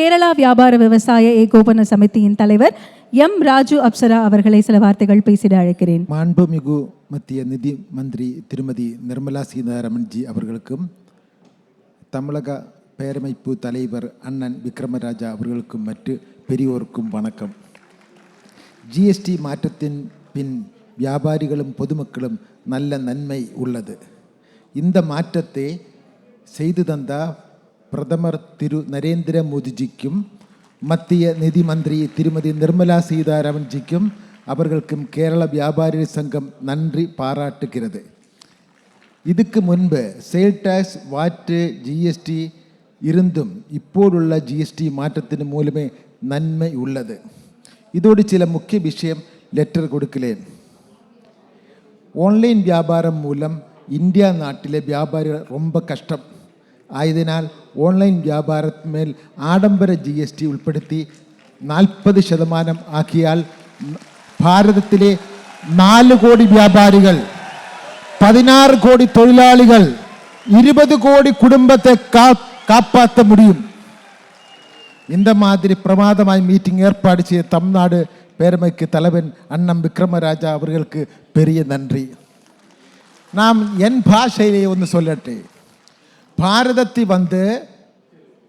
கேரளா வியாபார விவசாய ஏகோபன சமிதியின் தலைவர் எம் ராஜு அப்சரா அவர்களை சில வார்த்தைகள் பேசிட அழைக்கிறேன். மாண்புமிகு மத்திய நிதி மந்திரி திருமதி நிர்மலா சீதாராமன்ஜி அவர்களுக்கும் தமிழக பேரமைப்பு தலைவர் அண்ணன் விக்ரமராஜா அவர்களுக்கும் மற்ற பெரியோருக்கும் வணக்கம். ஜிஎஸ்டி மாற்றத்தின் பின் வியாபாரிகளும் பொதுமக்களும் நல்ல நன்மை உள்ளது. இந்த மாற்றத்தை செய்து தந்த പ്രഥമർ തിരു നരേന്ദ്രമോദിജിക്കും മത്തിയ നിധി മന്ത്രി തിരുമതി നിർമ്മല സീതാരാമൻജിക്കും അവർക്കും കേരള വ്യാപാരി സംഘം നന്ദി പാറാട്ടുക്കുന്നത് ഇതുക്ക് മുൻപ് sale tax VAT G S T ഇരുന്നും ഇപ്പോഴുള്ള ജി എസ് ടി മാറ്റത്തിന് മൂലമേ നന്മയുള്ളത് ഇതോട് ചില മുഖ്യ വിഷയം ലെറ്റർ കൊടുക്കലേ. ഓൺലൈൻ വ്യാപാരം മൂലം ഇന്ത്യ നാട്ടിലെ വ്യാപാരികൾ റൊമ്പ കഷ്ടം. ആയതിനാൽ ഓൺലൈൻ വ്യാപാരത്തിന്മേൽ ആഡംബര ജി എസ് ടി ഉൾപ്പെടുത്തി നാൽപ്പത് ശതമാനം ആക്കിയാൽ ഭാരതത്തിലെ നാല് കോടി വ്യാപാരികൾ പതിനാറ് കോടി തൊഴിലാളികൾ ഇരുപത് കോടി കുടുംബത്തെ കാ காப்பாற்ற முடியும் இந்த மாதிரி பிரமாதமாய் மீட்டிங் ஏற்பாடு செய்ய தமிழ்நாடு பேரமைக்கு தலைவன் அண்ணன் விக்ரமராஜா அவர்களுக்கு பெரிய நன்றி நாம் என் பாஷையிலே ஒன்று சொல்லட்டே ಭಾರತತಿ வந்து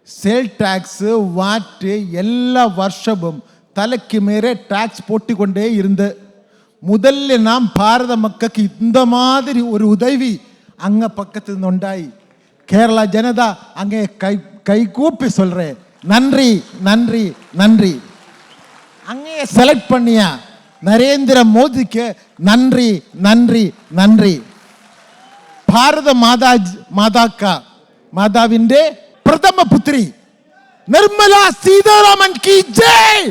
சேல் ಟ್ಯಾಕ್ಸ್ ವಾಟ್ எல்லா வருஷமும் தலைக்கு மேலே டேக்ஸ் டாக்ஸ் போட்டிக்கொண்டே இருந்து முதல்ல நாம் பாரத மக்களுக்கு இந்த மாதிரி ஒரு உதவி அங்கே பக்கத்தில் உண்டாய். கேரளா ஜனதா அங்கே கை கை கூப்பி சொல்கிறேன் நன்றி நன்றி நன்றி. அங்கேயே செலக்ட் பண்ணியா நரேந்திர மோதிக்கு நன்றி நன்றி நன்றி. பாரத மாதா மாதாக்கா മാതാവിന്റെ പ്രഥമ പുത്രി നിർമ്മല സീതാരാമൻ കി ജയ്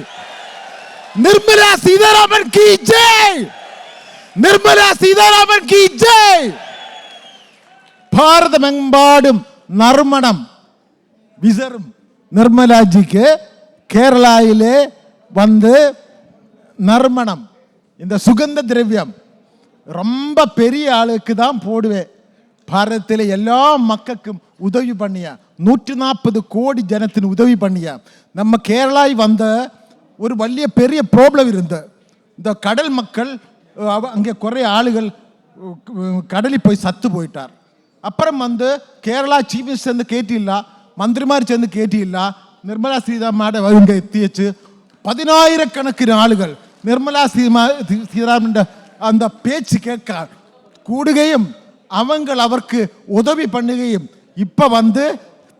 നിർമ്മല സീതാരാമൻ കി ജയ് നിർമ്മല സീതാരാമൻ കി ജയ് ഭാരതമെമ്പാടും നർമ്മണം വിസറും നിർമ്മലാജിക്ക് കേരളയിലെ வந்து நறுமணம் இந்த சுகந்த திரவியம் ரொம்ப பெரிய ஆளுக்கு தான் போடுவேன் பாரதத்தில் எல்லா மக்களுக்கும் உதவி பண்ணியா நூற்றி நாற்பது கோடி ஜனத்தின் உதவி பண்ணியா நம்ம கேரளாய் வந்த ஒரு வலிய பெரிய ப்ராப்ளம் இருந்த இந்த கடல் மக்கள் அவ- அங்கே குறைய ஆளுகள் அஹ், கடலில் போய் சத்து போயிட்டார் அப்புறம் வந்து கேரளா சீஃப் மினிஸ்டர் வந்து கேட்டில்ல മന്ത്രിമാർ ചെന്ന് കേട്ടിയില്ല നിർമ്മല സീതാമ്മയുടെ ഇങ്ങ എത്തിയച്ച് പതിനായിരക്കണക്കിന് ആളുകൾ നിർമ്മല സീമാ സീതാരാമൻ്റെ அந்த பேச்சு கேட்க கூடுகையும் அவங்கள் அவருக்கு உதவி பண்ணுகையும் இப்போ வந்து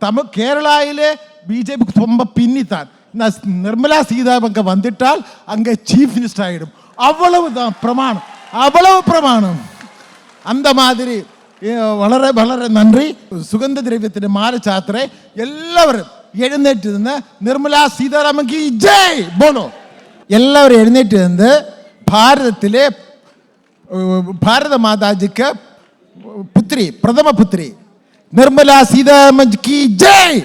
தமிழ் கேரளாவிலே பிஜேபிக்கு ரொம்ப பின்னித்தான் இந்த நிர்மலா சீதாராமன் வந்துட்டால் அங்கே சீஃப் மினிஸ்டர் ஆகிடும் அவ்வளவு தான் பிரமாணம் அவ்வளவு பிரமாணம் அந்த மாதிரி ഏ, വളരെ വളരെ നന്ദി സുഗന്ധ ദ്രവ്യത്തിന്റെ മാലചാത്രെ എല്ലാവരും എഴുന്നേറ്റ് നിന്ന് നിർമ്മല സീതാരാമൻ കി ജയ് ബോലോ എല്ലാവരും എഴുന്നേറ്റ് നിന്ന് ഭാരതത്തിലെ ഏഹ്, ഭാരത മാതാജിക്ക് പുത്രി പ്രഥമ പുത്രി. നിർമ്മല സീതാരാമൻ കി ജയ്.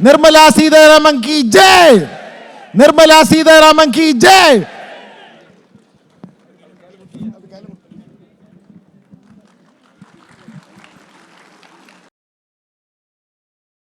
നിർമ്മല സീതാരാമൻ കി ജയ്. നിർമ്മല സീതാരാമൻ കി ജയ്.